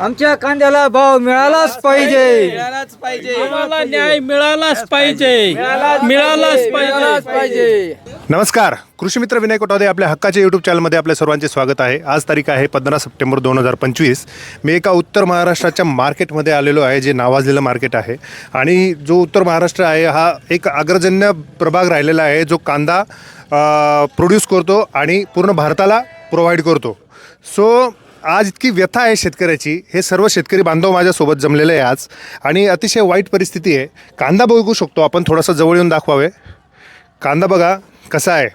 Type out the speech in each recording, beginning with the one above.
आमच्या कांद्याला भाव मिळालाच पाहिजे. आम्हाला न्याय मिळालाच पाहिजे. मिळालाच पाहिजे. पाहिजे. नमस्कार. कृषी मित्र विनय कोटावदे आपल्या हक्काच्या यूट्यूब चॅनलमध्ये आपल्या सर्वांचे स्वागत आहे. आज तारीख आहे पंधरा सप्टेंबर दोन हजार पंचवीस. मी एका उत्तर महाराष्ट्राच्या मार्केटमध्ये आलेलो आहे जे नावाजलेलं मार्केट आहे. आणि जो उत्तर महाराष्ट्र आहे हा एक अग्रजन्य प्रभाग राहिलेला आहे जो कांदा प्रोड्यूस करतो आणि पूर्ण भारताला प्रोव्हाइड करतो. सो आज इतकी व्यथा आहे शेतकऱ्याची. हे सर्व शेतकरी बांधव माझ्यासोबत जमलेले आहे आज. आणि अतिशय वाईट परिस्थिती आहे. कांदा बघू शकतो आपण थोडासा जवळ येऊन दाखवावे. कांदा बघा कसा आहे?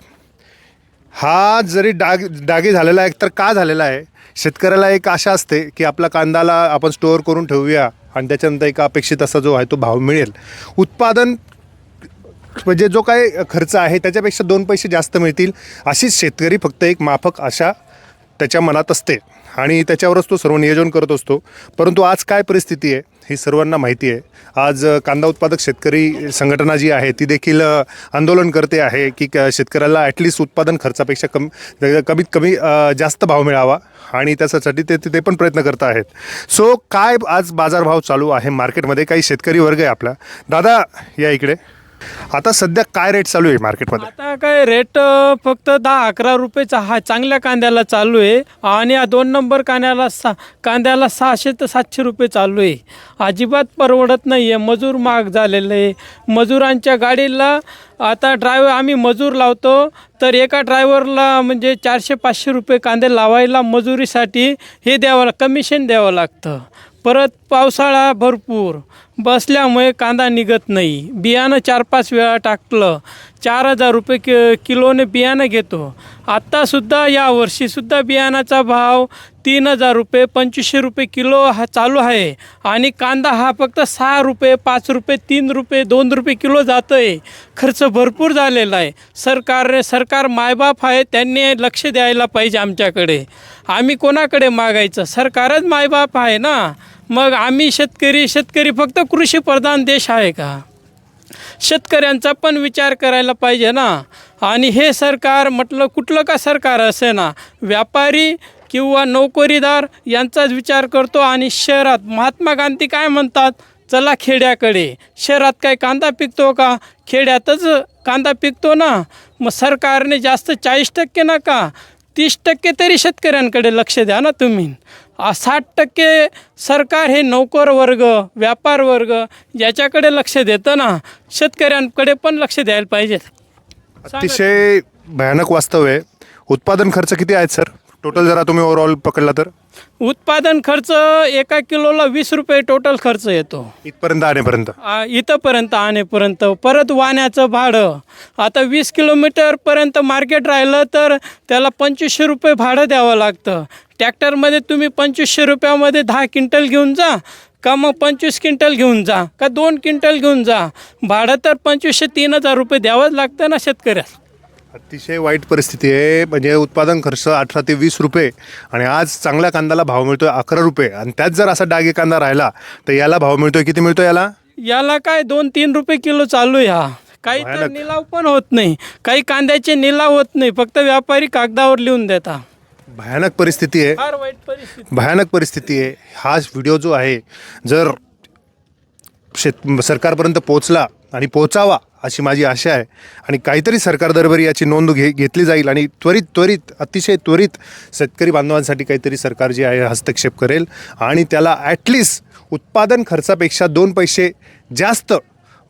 हा जरी डाग डागी झालेला आहे तर का झालेला आहे? शेतकऱ्याला एक आशा असते की आपला कांदाला आपण स्टोअर करून ठेवूया आणि त्याच्यानंतर एक अपेक्षित असा जो आहे तो भाव मिळेल. उत्पादन म्हणजे जो काय खर्च आहे त्याच्यापेक्षा दोन पैसे जास्त मिळतील अशीच शेतकरी फक्त एक माफक आशा त्याच्या मनात असते आणि त्याच्यावरच तो सर्व नियोजन करत असतो. परंतु आज काय परिस्थिती आहे ही सर्वांना माहिती आहे. आज कांदा उत्पादक शेतकरी संघटना जी आहे ती देखील आंदोलन करते आहे की क- शेतकऱ्याला ॲटलिस्ट उत्पादन खर्चापेक्षा कम कमीत कमी जास्त भाव मिळावा आणि त्याच्यासाठी ते ते पण प्रयत्न करत आहेत. सो काय आज बाजारभाव चालू आहे? मार्केटमध्ये काही शेतकरी वर्ग आहे आपला. दादा या इकडे. आता सध्या काय रेट चालू आहे मार्केटमध्ये आता काय रेट अ, फक्त दहा अकरा रुपयेचा हा चांगल्या कांद्याला चालू आहे आणि या दोन नंबर कांद्याला सा कांद्याला सहाशे ते सातशे रुपये चालू आहे. अजिबात परवडत नाही आहे मजूर महाग झालेलं आहे. मजुरांच्या गाडीला आता ड्रायव्हर आम्ही मजूर लावतो तर एका ड्रायव्हरला म्हणजे चारशे पाचशे रुपये कांदे लावायला मजुरीसाठी हे द्यावं कमिशन द्यावं लागतं. परत पावसाळा भरपूर. बसल्यामुळे कांदा निघत नाही. बियाणं चार पाच वेळा टाकलं. चार हजार रुपये कि किलोने बियाणं घेतो. आत्तासुद्धा यावर्षीसुद्धा बियाणाचा भाव तीन हजार रुपये पंचवीसशे रुपये किलो हा चालू आहे. आणि कांदा हा फक्त सहा रुपये पाच रुपये तीन रुपये दोन रुपये किलो जातो आहे खर्च भरपूर झालेला आहे. सरकारने सरकार मायबाप आहे त्यांनी लक्ष द्यायला पाहिजे आमच्याकडे. आम्ही कोणाकडे मागायचं? सरकारच मायबाप आहे ना. मग आम्ही शेतकरी शेतकरी फक्त कृषीप्रधान देश आहे का? शेतकऱ्यांचा पण विचार करायला पाहिजे ना. आणि हे सरकार म्हटलं कुठलं का सरकार असे ना व्यापारी किंवा नोकरीदार यांचाच विचार करतो आणि शहरात महात्मा गांधी काय म्हणतात? चला खेड्याकडे. शहरात काय कांदा पिकतो का? खेड्यातच कांदा पिकतो ना. मग सरकारने जास्त चाळीस टक्के नका. तीस टक्के तरी शेतकऱ्यांकडे लक्ष द्या ना तुम्ही. साठ टक्के सरकार हे नोकर वर्ग व्यापार वर्ग याच्याकडे लक्ष देतं ना. शेतकऱ्यांकडे पण लक्ष द्यायला पाहिजे. अतिशय भयानक वास्तव आहे. उत्पादन खर्च किती आहेत सर? टोटल जरा तुम्ही ओव्हरऑल पकडला तर? उत्पादन खर्च एका किलोला वीस रुपये टोटल खर्च येतो. इथपर्यंत आणेपर्यंत? आ, इथंपर्यंत आणेपर्यंत. परत वाहण्याचं भाडं. आता वीस किलोमीटरपर्यंत मार्केट राहिलं तर त्याला पंचवीसशे रुपये भाडं द्यावं लागतं. ट्रॅक्टरमध्ये तुम्ही पंचवीसशे रुपयामध्ये दहा क्विंटल घेऊन जा का मग पंचवीस क्विंटल घेऊन जा का दोन क्विंटल घेऊन जा. भाडं तर पंचवीसशे तीन हजार रुपये द्यावंच लागतं ना शेतकऱ्यास अतिशय वाईट परिस्थिती आहे. म्हणजे उत्पादन खर्च अठरा ते वीस रुपये आणि आज चांगल्या कांद्याला भाव मिळतोय अकरा रुपये. आणि त्यात जर असा डागे कांदा राहिला तर याला भाव मिळतोय किती मिळतो याला? याला काय दोन तीन रुपये किलो चालू आहे हा. काही तर भयानक. निलाव पण होत नाही. काही कांद्याचे निलाव होत नाही. फक्त व्यापारी कागदावर लिहून देता. भयानक परिस्थिती आहे. फार वाईट परिस्थिती. भयानक परिस्थिती आहे. हा व्हिडिओ जो आहे जर शेत सरकारपर्यंत पोहोचला आणि पोहोचावा अशी माझी आशा आहे. आणि काहीतरी सरकार दरबारी याची नोंद घे घेतली जाईल आणि त्वरित त्वरित अतिशय त्वरित शेतकरी बांधवांसाठी काहीतरी सरकार जे आहे हस्तक्षेप करेल. आणि त्याला ॲटलिस्ट उत्पादन खर्चापेक्षा दोन पैसे जास्त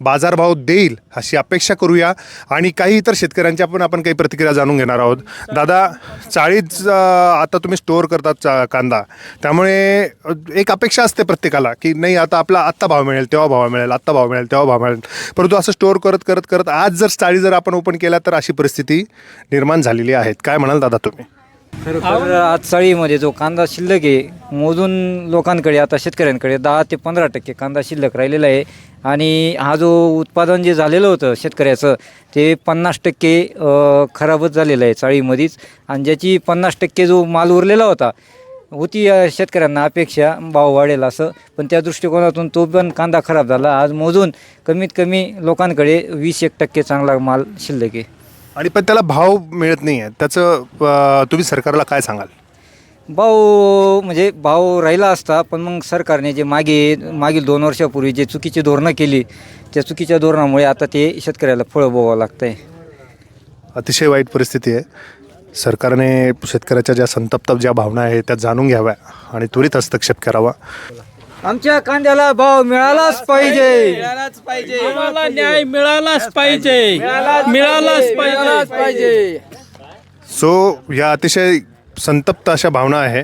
बाजारभाव देईल अशी अपेक्षा करूया. आणि काही इतर शेतकऱ्यांच्या पण आपण काही प्रतिक्रिया जाणून घेणार आहोत. दादा चाळीस आता तुम्ही स्टोअर करतात चा कांदा. त्यामुळे एक अपेक्षा असते प्रत्येकाला की नाही आता आपला आत्ता भाव मिळेल तेव्हा भाव मिळेल आत्ता भाव मिळेल तेव्हा भाव मिळेल. परंतु असं स्टोअर करत करत करत आज जर चाळी जर आपण ओपन केल्या तर अशी परिस्थिती निर्माण झालेली आहेत काय म्हणाल दादा तुम्ही? खरोखर आज चाळीमध्ये जो कांदा शिल्लक आहे मोजून लोकांकडे आता शेतकऱ्यांकडे दहा ते पंधरा टक्के कांदा शिल्लक राहिलेला आहे. आणि हा जो उत्पादन जे झालेलं होतं शेतकऱ्याचं ते पन्नास टक्के खराबच झालेलं आहे चाळीमध्येच. आणि ज्याची पन्नास टक्के जो माल उरलेला होता होती शेतकऱ्यांना अपेक्षा भाव वाढेल असं. पण त्या दृष्टिकोनातून तो पण कांदा खराब झाला. आज मोजून कमीत कमी लोकांकडे वीस एक टक्के चांगला माल शिल्लक आहे. आणि पण त्याला भाव मिळत नाही आहे त्याचं अ, तुम्ही सरकारला काय सांगाल? भाव म्हणजे भाव राहिला असता पण मग सरकारने जे मागे मागील दोन वर्षापूर्वी जे चुकीची धोरणं केली त्या चुकीच्या धोरणामुळे आता ते शेतकऱ्याला फळं बोवावं लागतं आहे अतिशय वाईट परिस्थिती आहे. सरकारने शेतकऱ्याच्या ज्या संतप्त ज्या भावना आहेत त्या जाणून घ्याव्या आणि त्वरित हस्तक्षेप करावा. आमच्या कांद्याला भाव मिळालाच पाहिजे. आम्हाला न्याय मिळालाच पाहिजे. मिळालाच पाहिजे. सो या अतिशय संतप्त अशा भावना आहे.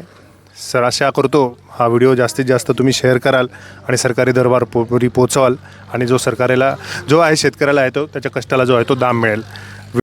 सर आशा करतो हा व्हिडिओ जास्तीत जास्त तुम्ही शेअर कराल आणि सरकारी दरबार पोरी पोचवाल आणि जो सरकारेला जो आहे शेतकऱ्याला आहे तो त्याच्या कष्टाला जो आहे तो दाम मिळेल.